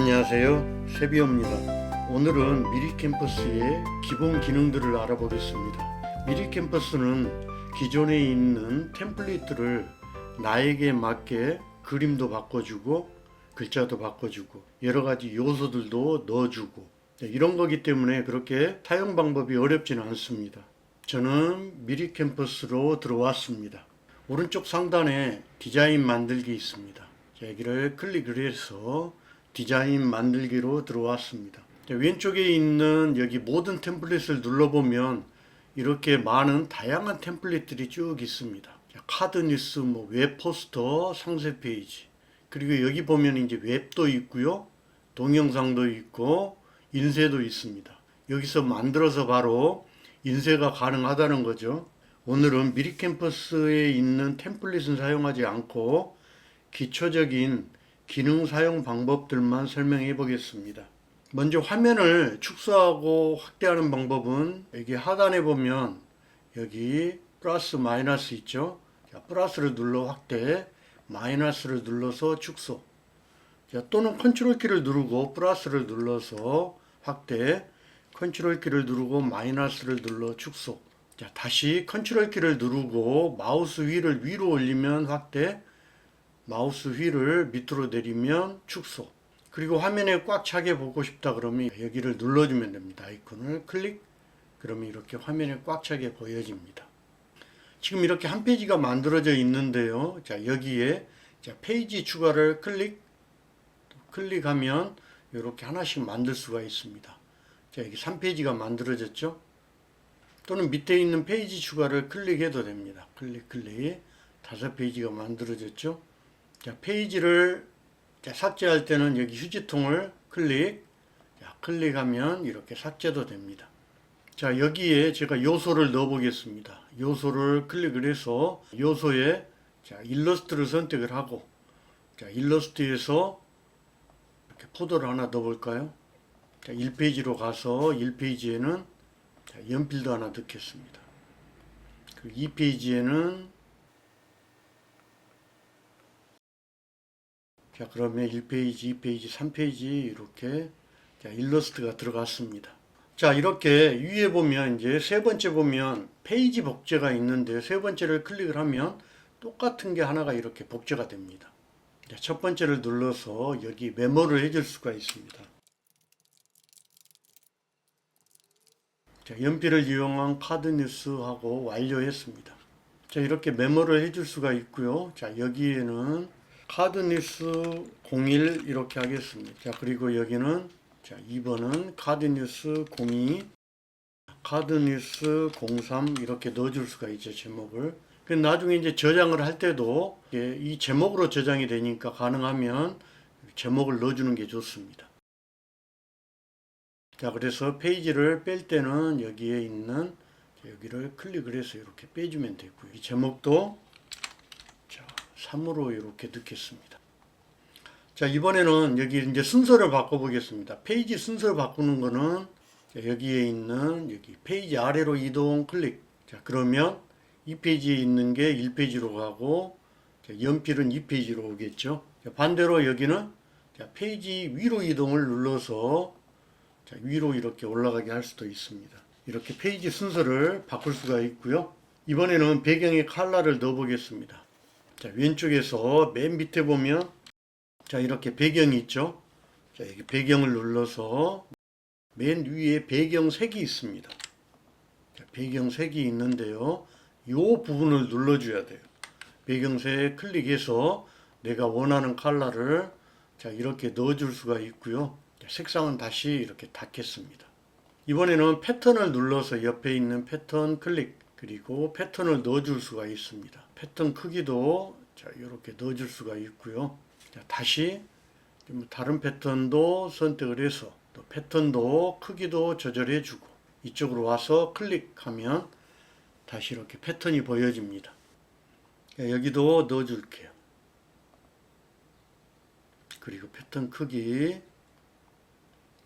안녕하세요. 세비오입니다. 오늘은 미리 캠퍼스의 기본 기능들을 알아보겠습니다. 미리 캠퍼스는 기존에 있는 템플릿들을 나에게 맞게 그림도 바꿔주고 글자도 바꿔주고 여러 가지 요소들도 넣어주고 네, 이런 거기 때문에 그렇게 사용 방법이 어렵지는 않습니다. 저는 미리 캠퍼스로 들어왔습니다. 오른쪽 상단에 디자인 만들기 있습니다. 자, 여기를 클릭을 해서 디자인 만들기로 들어왔습니다. 자, 왼쪽에 있는 여기 모든 템플릿을 눌러보면 이렇게 많은 다양한 템플릿들이 쭉 있습니다. 자, 카드 뉴스, 뭐 웹 포스터, 상세 페이지. 그리고 여기 보면 이제 웹도 있고요. 동영상도 있고 인쇄도 있습니다. 여기서 만들어서 바로 인쇄가 가능하다는 거죠. 오늘은 미리 캠퍼스에 있는 템플릿은 사용하지 않고 기초적인 기능 사용 방법들만 설명해 보겠습니다. 먼저 화면을 축소하고 확대하는 방법은 여기 하단에 보면 여기 플러스 마이너스 있죠. 자, 플러스를 눌러 확대, 마이너스를 눌러서 축소. 자, 또는 컨트롤 키를 누르고 플러스를 눌러서 확대, 컨트롤 키를 누르고 마이너스를 눌러 축소. 자, 다시 컨트롤 키를 누르고 마우스 휠을 위로 올리면 확대, 마우스 휠을 밑으로 내리면 축소. 그리고 화면에 꽉 차게 보고 싶다 그러면 여기를 눌러주면 됩니다. 아이콘을 클릭. 그러면 이렇게 화면에 꽉 차게 보여집니다. 지금 이렇게 한 페이지가 만들어져 있는데요. 자, 여기에 자, 페이지 추가를 클릭. 클릭하면 이렇게 하나씩 만들 수가 있습니다. 자, 여기 3페이지가 만들어졌죠? 또는 밑에 있는 페이지 추가를 클릭해도 됩니다. 클릭, 클릭. 다섯 페이지가 만들어졌죠? 자, 페이지를 자, 삭제할 때는 여기 휴지통을 클릭. 자, 클릭하면 이렇게 삭제도 됩니다. 자, 여기에 제가 요소를 넣어 보겠습니다. 요소를 클릭을 해서 요소에 자, 일러스트를 선택을 하고 자, 일러스트에서 이렇게 포도를 하나 넣어 볼까요? 자, 1페이지로 가서 1페이지에는 자, 연필도 하나 넣겠습니다. 그리고 2페이지에는 자, 그러면 1페이지, 2페이지, 3페이지 이렇게 자, 일러스트가 들어갔습니다. 자, 이렇게 위에 보면 이제 세 번째 보면 페이지 복제가 있는데 세 번째를 클릭을 하면 똑같은 게 하나가 이렇게 복제가 됩니다. 자, 첫 번째를 눌러서 여기 메모를 해줄 수가 있습니다. 자, 연필을 이용한 카드 뉴스하고 완료했습니다. 자, 이렇게 메모를 해줄 수가 있고요. 자, 여기에는 카드 뉴스 01 이렇게 하겠습니다. 자, 그리고 여기는 자, 2번은 카드 뉴스 02 카드 뉴스 03 이렇게 넣어줄 수가 있죠, 제목을. 그 나중에 이제 저장을 할 때도 예, 이 제목으로 저장이 되니까 가능하면 제목을 넣어주는 게 좋습니다. 자, 그래서 페이지를 뺄 때는 여기에 있는 여기를 클릭을 해서 이렇게 빼주면 되고요. 이 제목도 자, 3으로 이렇게 넣겠습니다. 자, 이번에는 여기 이제 순서를 바꿔보겠습니다. 페이지 순서를 바꾸는 거는 자, 여기에 있는 여기 페이지 아래로 이동 클릭. 자, 그러면 이 페이지에 있는 게 1페이지로 가고 자, 연필은 2페이지로 오겠죠. 자, 반대로 여기는 자, 페이지 위로 이동을 눌러서 자, 위로 이렇게 올라가게 할 수도 있습니다. 이렇게 페이지 순서를 바꿀 수가 있고요. 이번에는 배경의 컬러를 넣어 보겠습니다. 자, 왼쪽에서 맨 밑에 보면 자, 이렇게 배경이 있죠. 자, 여기 배경을 눌러서 맨 위에 배경 색이 있습니다. 자, 배경 색이 있는데요. 이 부분을 눌러줘야 돼요. 배경색 클릭해서 내가 원하는 컬러를 자, 이렇게 넣어줄 수가 있고요. 자, 색상은 다시 이렇게 닫겠습니다. 이번에는 패턴을 눌러서 옆에 있는 패턴 클릭 그리고 패턴을 넣어줄 수가 있습니다. 패턴 크기도 자, 이렇게 넣어줄 수가 있고요. 자, 다시 좀 다른 패턴도 선택을 해서 또 패턴도 크기도 조절해 주고 이쪽으로 와서 클릭하면 다시 이렇게 패턴이 보여집니다. 자, 여기도 넣어 줄게요. 그리고 패턴 크기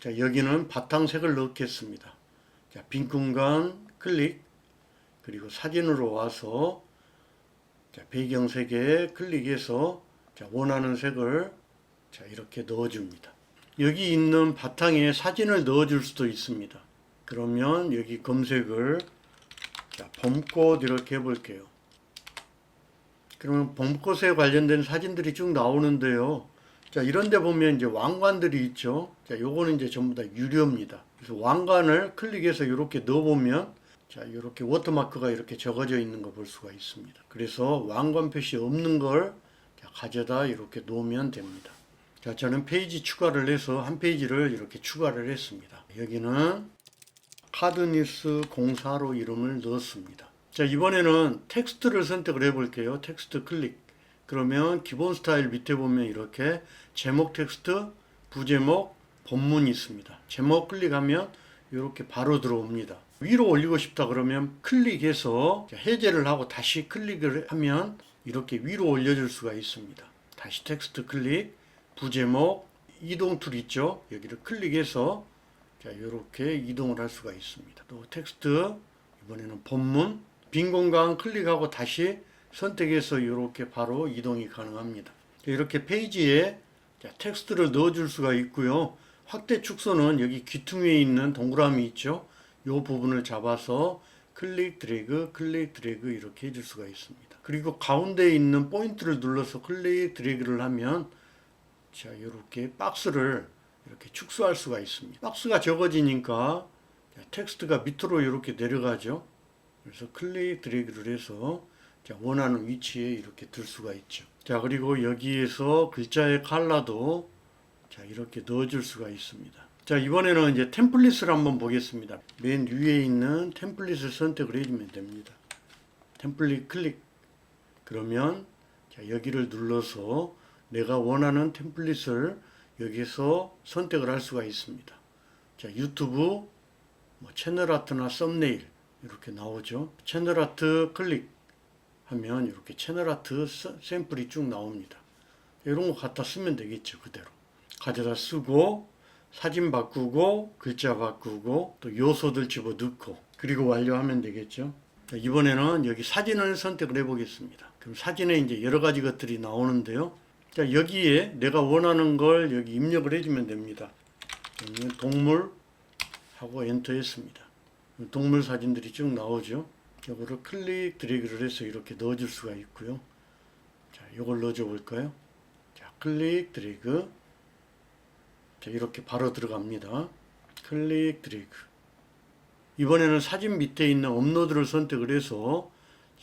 자, 여기는 바탕색을 넣겠습니다. 자, 빈 공간 클릭 그리고 사진으로 와서 자, 배경색에 클릭해서 자, 원하는 색을 자, 이렇게 넣어줍니다. 여기 있는 바탕에 사진을 넣어줄 수도 있습니다. 그러면 여기 검색을 자, 봄꽃 이렇게 해볼게요. 그러면 봄꽃에 관련된 사진들이 쭉 나오는데요. 자, 이런 데 보면 이제 왕관들이 있죠. 자, 요거는 이제 전부 다 유료입니다. 그래서 왕관을 클릭해서 이렇게 넣어보면 자, 이렇게 워터마크가 이렇게 적어져 있는 거 볼 수가 있습니다. 그래서 왕관 표시 없는 걸 자, 가져다 이렇게 놓으면 됩니다. 자, 저는 페이지 추가를 해서 한 페이지를 이렇게 추가를 했습니다. 여기는 카드니스 공사로 이름을 넣었습니다. 자, 이번에는 텍스트를 선택을 해 볼게요. 텍스트 클릭. 그러면 기본 스타일 밑에 보면 이렇게 제목 텍스트, 부제목, 본문이 있습니다. 제목 클릭하면 이렇게 바로 들어옵니다. 위로 올리고 싶다 그러면 클릭해서 해제를 하고 다시 클릭을 하면 이렇게 위로 올려줄 수가 있습니다. 다시 텍스트 클릭, 부제목, 이동 툴 있죠? 여기를 클릭해서 자, 이렇게 이동을 할 수가 있습니다. 또 텍스트, 이번에는 본문, 빈 공간 클릭하고 다시 선택해서 이렇게 바로 이동이 가능합니다. 이렇게 페이지에 자, 텍스트를 넣어줄 수가 있고요. 확대 축소는 여기 귀퉁이에 있는 동그라미 있죠? 이 부분을 잡아서 클릭 드래그 클릭 드래그 이렇게 해줄 수가 있습니다. 그리고 가운데에 있는 포인트를 눌러서 클릭 드래그를 하면 자 이렇게 박스를 이렇게 축소할 수가 있습니다. 박스가 적어지니까 자, 텍스트가 밑으로 이렇게 내려가죠. 그래서 클릭 드래그를 해서 자, 원하는 위치에 이렇게 들 수가 있죠. 자 그리고 여기에서 글자의 컬러도 자 이렇게 넣어줄 수가 있습니다. 자 이번에는 이제 템플릿을 한번 보겠습니다. 맨 위에 있는 템플릿을 선택을 해주면 됩니다. 템플릿 클릭 그러면 자 여기를 눌러서 내가 원하는 템플릿을 여기서 선택을 할 수가 있습니다. 자 유튜브 뭐 채널 아트나 썸네일 이렇게 나오죠. 채널 아트 클릭 하면 이렇게 채널 아트 서- 샘플이 쭉 나옵니다. 이런 거 갖다 쓰면 되겠죠 그대로. 가져다 쓰고 사진 바꾸고 글자 바꾸고 또 요소들 집어 넣고 그리고 완료하면 되겠죠. 자, 이번에는 여기 사진을 선택을 해 보겠습니다. 그럼 사진에 이제 여러 가지 것들이 나오는데요. 자, 여기에 내가 원하는 걸 여기 입력을 해주면 됩니다. 동물 하고 엔터 했습니다. 동물 사진들이 쭉 나오죠. 이거를 클릭 드래그를 해서 이렇게 넣어줄 수가 있고요. 자, 이걸 넣어줘 볼까요? 자, 클릭 드래그 자, 이렇게 바로 들어갑니다. 클릭 드래그. 이번에는 사진 밑에 있는 업로드를 선택을 해서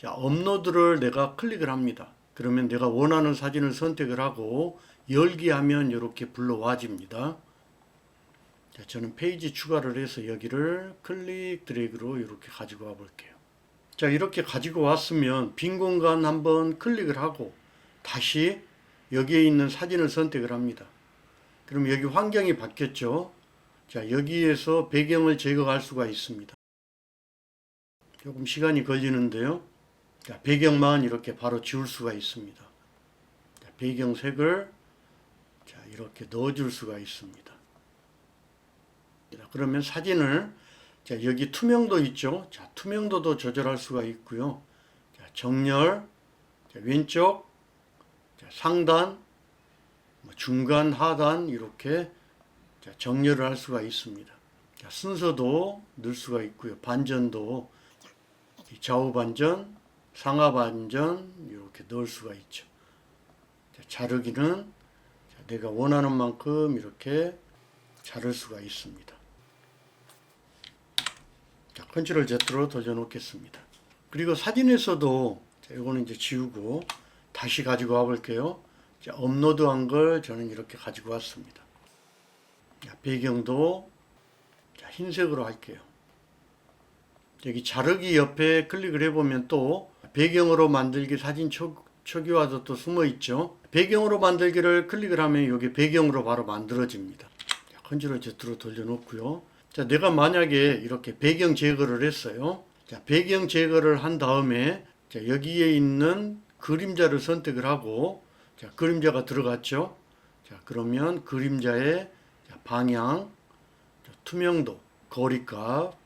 자, 업로드를 내가 클릭을 합니다. 그러면 내가 원하는 사진을 선택을 하고 열기 하면 이렇게 불러와집니다. 자, 저는 페이지 추가를 해서 여기를 클릭 드래그로 이렇게 가지고 와 볼게요. 자, 이렇게 가지고 왔으면 빈 공간 한번 클릭을 하고 다시 여기에 있는 사진을 선택을 합니다. 그럼 여기 환경이 바뀌었죠. 자, 여기에서 배경을 제거할 수가 있습니다. 조금 시간이 걸리는데요. 자, 배경만 이렇게 바로 지울 수가 있습니다. 자, 배경색을 자, 이렇게 넣어줄 수가 있습니다. 자, 그러면 사진을 자, 여기 투명도 있죠. 자, 투명도도 조절할 수가 있고요. 자, 정렬, 자, 왼쪽, 자, 상단, 뭐 중간, 하단 이렇게 자, 정렬을 할 수가 있습니다. 자, 순서도 넣을 수가 있고요. 반전도 이 좌우 반전, 상하 반전 이렇게 넣을 수가 있죠. 자, 자르기는 자, 내가 원하는 만큼 이렇게 자를 수가 있습니다. 자, 컨트롤 Z로 돌려놓겠습니다. 그리고 사진에서도 자, 이거는 이제 지우고 다시 가지고 와 볼게요. 자, 업로드한 걸 저는 이렇게 가지고 왔습니다. 자, 배경도 자, 흰색으로 할게요. 여기 자르기 옆에 클릭을 해보면 또 배경으로 만들기 사진 초, 초기화도 또 숨어 있죠. 배경으로 만들기를 클릭을 하면 여기 배경으로 바로 만들어집니다. 자, 컨트롤 Z로 돌려놓고요. 자, 내가 만약에 이렇게 배경 제거를 했어요. 자, 배경 제거를 한 다음에 자, 여기에 있는 그림자를 선택을 하고 자, 그림자가 들어갔죠. 자, 그러면 그림자의 자, 방향, 자, 투명도, 거리값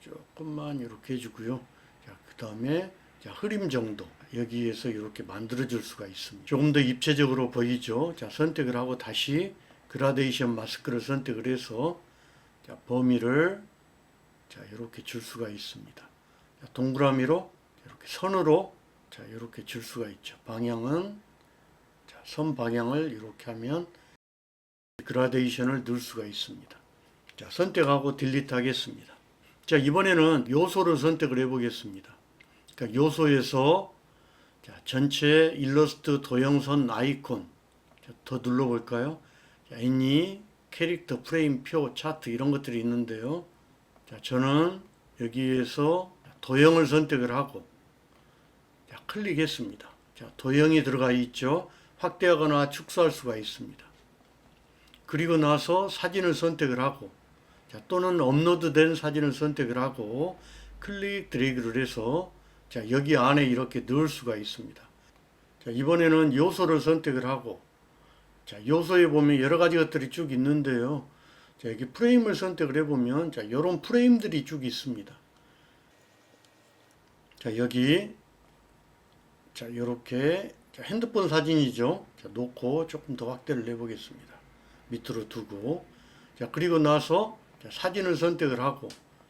조금만 이렇게 해주고요. 자, 그 다음에 자, 흐림 정도 여기에서 이렇게 만들어 줄 수가 있습니다. 조금 더 입체적으로 보이죠. 자, 선택을 하고 다시 그라데이션 마스크를 선택을 해서 자, 범위를 자, 이렇게 줄 수가 있습니다. 자, 동그라미로 이렇게 선으로 자, 이렇게 줄 수가 있죠. 방향은 자, 선 방향을 이렇게 하면 그라데이션을 넣을 수가 있습니다. 자, 선택하고 딜리트 하겠습니다. 자, 이번에는 요소를 선택을 해 보겠습니다. 그러니까 요소에서 자, 전체 일러스트 도형선 아이콘 자, 더 눌러 볼까요? 자, 애니, 캐릭터, 프레임, 표, 차트 이런 것들이 있는데요. 자, 저는 여기에서 도형을 선택을 하고 자, 클릭했습니다. 자, 도형이 들어가 있죠. 확대하거나 축소할 수가 있습니다. 그리고 나서 사진을 선택을 하고 자, 또는 업로드된 사진을 선택을 하고 클릭 드래그를 해서 자, 여기 안에 이렇게 넣을 수가 있습니다. 자, 이번에는 요소를 선택을 하고 자, 요소에 보면 여러 가지 것들이 쭉 있는데요. 자, 여기 프레임을 선택을 해보면, 자, 요런 프레임들이 쭉 있습니다. 자, 여기, 자, 요렇게, 자, 핸드폰 사진이죠. 자, 놓고 조금 더 확대를 해보겠습니다. 밑으로 두고, 자, 그리고 나서, 자, 사진을 선택을 하고,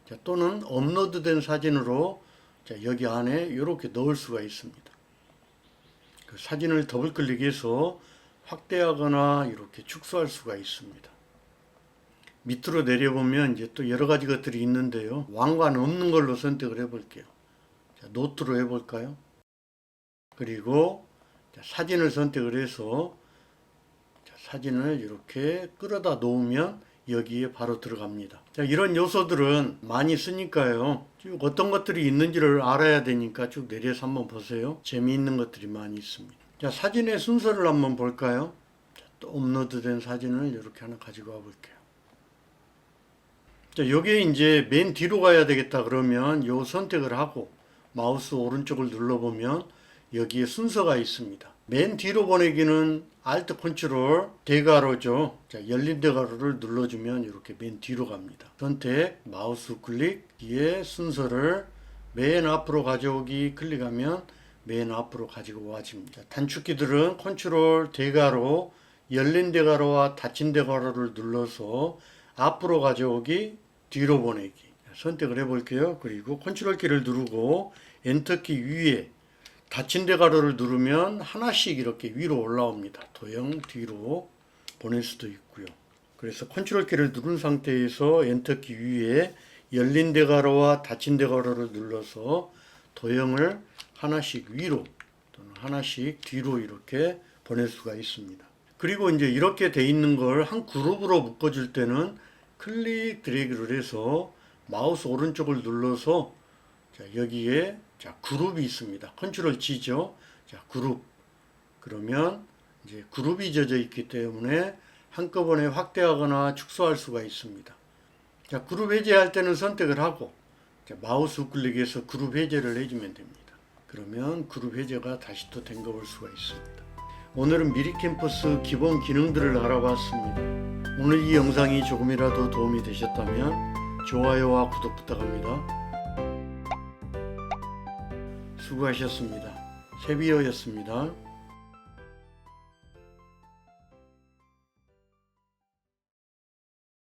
자, 또는 업로드된 사진으로, 자, 여기 안에 요렇게 넣을 수가 있습니다. 그 사진을 더블 클릭해서 확대하거나 이렇게 축소할 수가 있습니다. 밑으로 내려보면 이제 또 여러 가지 것들이 있는데요. 왕관 없는 걸로 선택을 해볼게요. 자, 노트로 해볼까요? 그리고 자, 사진을 선택을 해서 자, 사진을 이렇게 끌어다 놓으면 여기에 바로 들어갑니다. 자, 이런 요소들은 많이 쓰니까요. 쭉 어떤 것들이 있는지를 알아야 되니까 쭉 내려서 한번 보세요. 재미있는 것들이 많이 있습니다. 자, 사진의 순서를 한번 볼까요? 자, 또 업로드된 사진을 이렇게 하나 가지고 와 볼게요. 자, 여기에 이제 맨 뒤로 가야 되겠다 그러면 요 선택을 하고 마우스 오른쪽을 눌러보면 여기에 순서가 있습니다. 맨 뒤로 보내기는 Alt 컨트롤 대괄호죠. 자, 열린 대괄호를 눌러주면 이렇게 맨 뒤로 갑니다. 선택, 마우스 클릭, 뒤에 순서를 맨 앞으로 가져오기 클릭하면 맨 앞으로 가지고 와집니다. 단축키들은 컨트롤 대괄호, 열린 대괄호와 닫힌 대괄호를 눌러서 앞으로 가져오기, 뒤로 보내기 선택을 해볼게요. 그리고 컨트롤 키를 누르고 엔터키 위에 닫힌 대괄호를 누르면 하나씩 이렇게 위로 올라옵니다. 도형 뒤로 보낼 수도 있고요. 그래서 컨트롤 키를 누른 상태에서 엔터키 위에 열린 대괄호와 닫힌 대괄호를 눌러서 도형을 하나씩 위로 또는 하나씩 뒤로 이렇게 보낼 수가 있습니다. 그리고 이제 이렇게 돼 있는 걸 한 그룹으로 묶어줄 때는 클릭 드래그를 해서 마우스 오른쪽을 눌러서 자, 여기에 자, 그룹이 있습니다. 컨트롤 G죠. 자, 그룹. 그러면 이제 그룹이 젖어 있기 때문에 한꺼번에 확대하거나 축소할 수가 있습니다. 자, 그룹 해제할 때는 선택을 하고 자, 마우스 우클릭해서 그룹 해제를 해주면 됩니다. 그러면 그룹 해제가 다시 또볼 수가 있습니다. 오늘은 미리 캠퍼스 기본 기능들을 알아봤습니다. 오늘 이 영상이 조금이라도 도움이 되셨다면 좋아요와 구독 부탁합니다. 수고하셨습니다. 세비어였습니다.